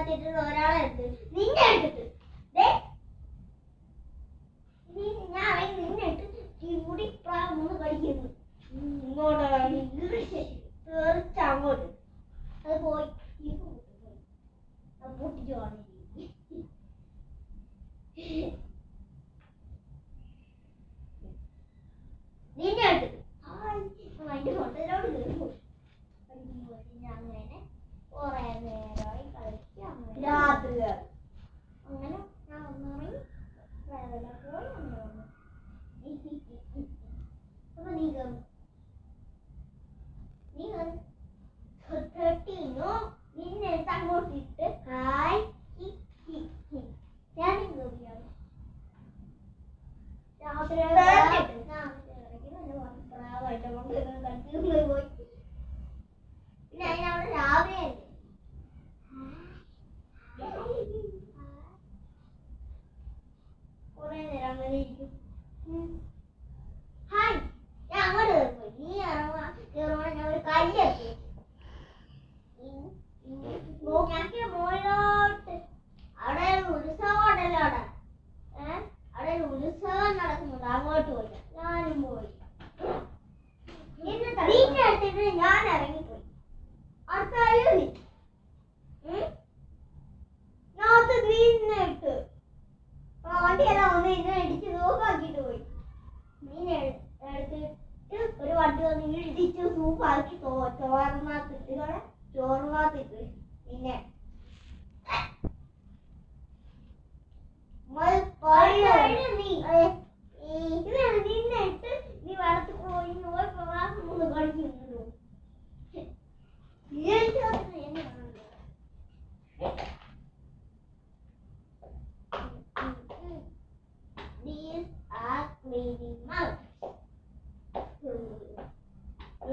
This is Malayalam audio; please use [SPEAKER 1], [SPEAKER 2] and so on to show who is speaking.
[SPEAKER 1] എടുത്തിട്ട് ഒരാളെ എടുത്ത് നിന്നെ എടുത്തിട്ട്. ഞാൻ നിന്നെ എടുത്ത് ഇവിടെ മൂന്ന് കടിക്കുന്നു ഇങ്ങോട്ടാണ് ഇംഗ്ലീഷ് തെറിച്ച് അങ്ങോട്ട്. അത് പോയി. പൊട്ടിച്ചു കളഞ്ഞു. നിന്നെ എടുത്തിട്ട്. ഹായ് അതിന്റെ ഫോട്ടോയിലോട്ട് കയറും അങ്ങനെ കുറെ നേരമായി കളിക്കാം രാത്രി അങ്ങനെ ഞാൻ ഒന്നുറങ്ങി വേദന പോയി അങ്ങനെ വന്നു അപ്പൊ നീ കയറും നീ കയറും നിന്നെ എടുത്ത് അങ്ങോട്ട് ഇട്ട് ഹായ് ഹി, ഹി, ഹി. ഞാനും കയറിയാണ് രാത്രി പിന്നെ അതിനവിടെ രാവിലെ കുറെ നേരം അങ്ങനെ ഇരിക്കും ഞാൻ ഇറങ്ങിപ്പോയി. അടുത്തായോ നീ ഉം? ഞാനത് നിന്നെ ഇട്ട്. ആ വണ്ടിയെല്ലാം വന്ന് എന്നെ ഇടിച്ച് പോയി പോയി ക്ലാസ് മൂന്ന് കളിക്കുന്നു These are cleaning mouth.